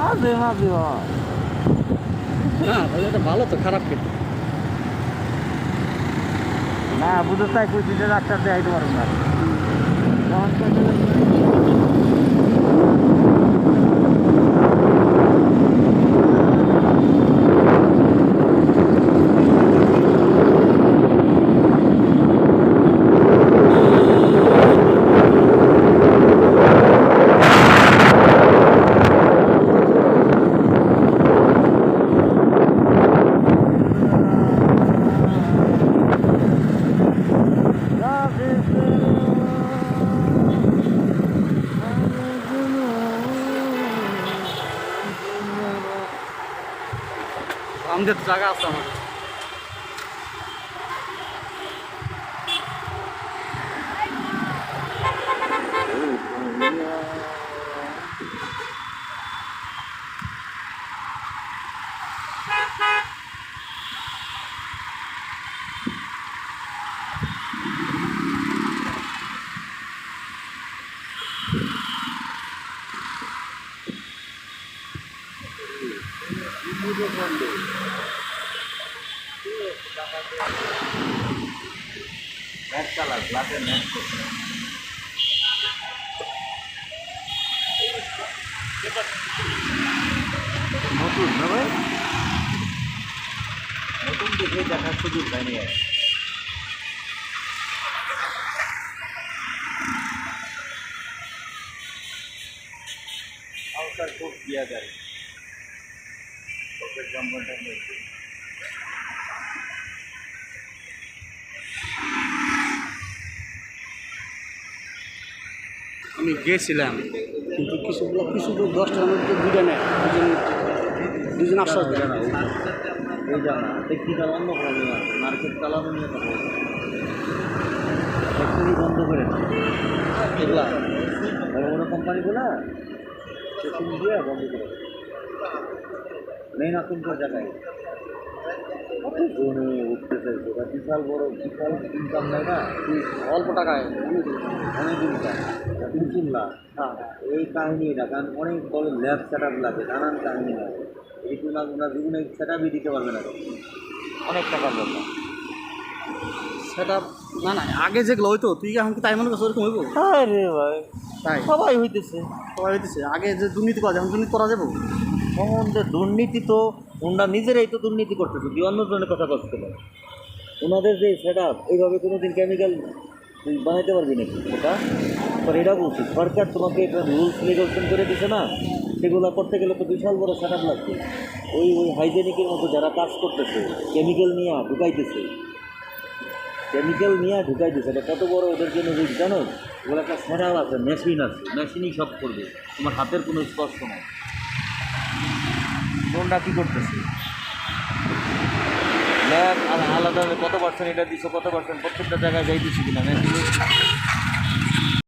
মাঝে মাঝে হয় হ্যাঁ তাহলে এটা ভালো তো খারাপ কিন্তু না বুঝতে চাই যে ডাক্তার দেখাইতে পারব না তখন তো আমাদের তো জায়গা আছে আমাদের নেট চালা গ্লাসে নেট নতুন না ভাই নতুন দেখে দেখার সুযোগ হয়নি আর আউটার খুব দিয়া যায় আমি গেছিলাম, কিন্তু কিছু কিছু তো দশটার মধ্যে নেয়। দুজন দুজন আশ্বাস দেয়। না এই জানা টেকনিক্যাল অন্য কোনো নিয়ে আছে মার্কেট চালানো নিয়ে কথা ফ্যাক্টরি বন্ধ করে এগুলা বড় বড় কোম্পানিগুলা দিয়ে বন্ধ করে মেইন আতঙ্কের জায়গায়? কত জনে উঠতেছে সেটা? বিশাল বড় বিশাল ইনকাম নেয় না? অল্প টাকায়। অনেক ইনকাম তিন তিন লাখ হ্যাঁ। এই কাহিনী এটা কারণ অনেক বড় ল্যাব সেট আপ লাগে নানান কাহিনী লাগে এইটু না ওনার জীবনে সেট আপই দিতে পারবে না অনেক টাকার ব্যাপার। সেটা না না আগে যেগুলো হইতো তুই এখন কি তাই মনে করছ ওরকম হইব? আরে ভাই তাই? সবাই হইতেছে। সবাই হইতেছে। আগে যে দুর্নীতি করা যায় এখন দুর্নীতি করা যাব? সম্বন্ধে দুর্নীতি তো, ওনারা নিজেরাই তো দুর্নীতি করতেছে জনের কথা করতে পারে? ওনাদের যে সেট আপ এইভাবে কোনো দিন কেমিক্যাল বানাইতে পারবি নাকি? এটা? পর এটা বলছি, সরকার তোমাকে একটা রুলস রেগুলেশন করে দিছে না, সেগুলো করতে গেলে তো বিশাল বড় সেট আপ লাগবে। ওই ওই হাইজেনিকের মতো যারা কাজ করতেছে কেমিক্যাল নিয়ে ঢুকাইতেছে কেমিক্যাল নিয়ে ঢুকাই ঢুকাইতেছে, এটা কত বড় ওদের জন্য রিস্ক জানো? ওগুলো একটা আপ আছে মেশিন আছে মেশিনই সব করবে, তোমার হাতের কোনো স্পর্শ নাই। তোমরা কী করতেছে? আলাদা কত পার্সেন্ট এটা দিছো কত পার্সেন্ট প্রত্যেকটা জায়গায় যাইতেছি কিনা?